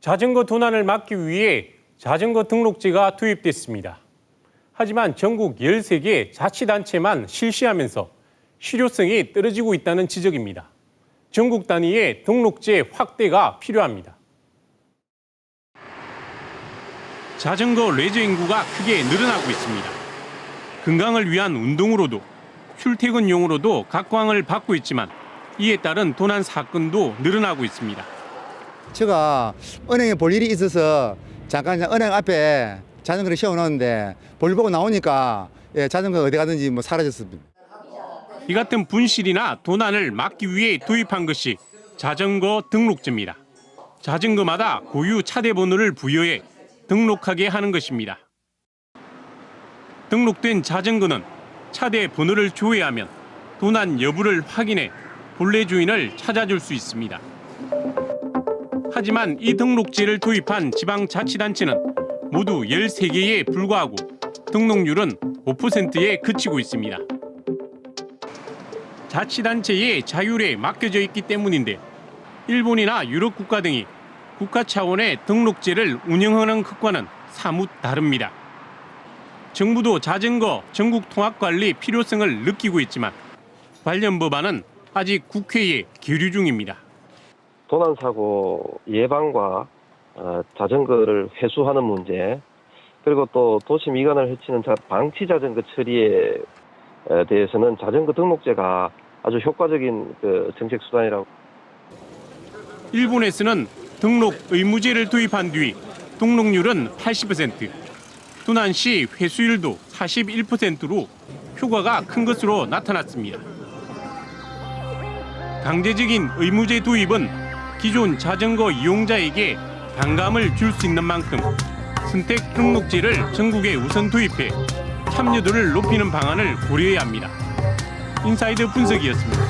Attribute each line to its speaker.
Speaker 1: 자전거 도난을 막기 위해 자전거 등록제가 도입됐습니다. 하지만 전국 13개 자치단체만 실시하면서 실효성이 떨어지고 있다는 지적입니다. 전국 단위의 등록제 확대가 필요합니다. 자전거 레저 인구가 크게 늘어나고 있습니다. 건강을 위한 운동으로도 출퇴근용으로도 각광을 받고 있지만 이에 따른 도난 사건도 늘어나고 있습니다.
Speaker 2: 제가 은행에 볼 일이 있어서 잠깐 은행 앞에 자전거를 세워놓는데 볼 보고 나오니까 예, 자전거 어디 가든지 뭐 사라졌습니다.
Speaker 1: 이 같은 분실이나 도난을 막기 위해 도입한 것이 자전거 등록제입니다. 자전거마다 고유 차대 번호를 부여해 등록하게 하는 것입니다. 등록된 자전거는 차대 번호를 조회하면 도난 여부를 확인해 본래 주인을 찾아줄 수 있습니다. 하지만 이 등록제를 도입한 지방자치단체는 모두 13개에 불과하고 등록률은 5%에 그치고 있습니다. 자치단체의 자율에 맡겨져 있기 때문인데 일본이나 유럽 국가 등이 국가 차원의 등록제를 운영하는 것과는 사뭇 다릅니다. 정부도 자전거 전국 통합 관리 필요성을 느끼고 있지만 관련 법안은 아직 국회에 계류 중입니다.
Speaker 3: 도난 사고 예방과 어, 자전거를 회수하는 문제 그리고 또 도시 미관을 해치는 자- 방치 자전거 처리에 에 대해서는 자전거 등록제가 아주 효과적인 그 정책 수단이라고
Speaker 1: 일본에서는 등록 의무제를 도입한 뒤 등록률은 80%, 도난 시 회수율도 41%로 효과가 큰 것으로 나타났습니다. 강제적인 의무제 도입은 기존 자전거 이용자에게 반감을 줄 수 있는 만큼 선택 등록제를 전국에 우선 도입해 참여도를 높이는 방안을 고려해야 합니다. 인사이드 분석이었습니다.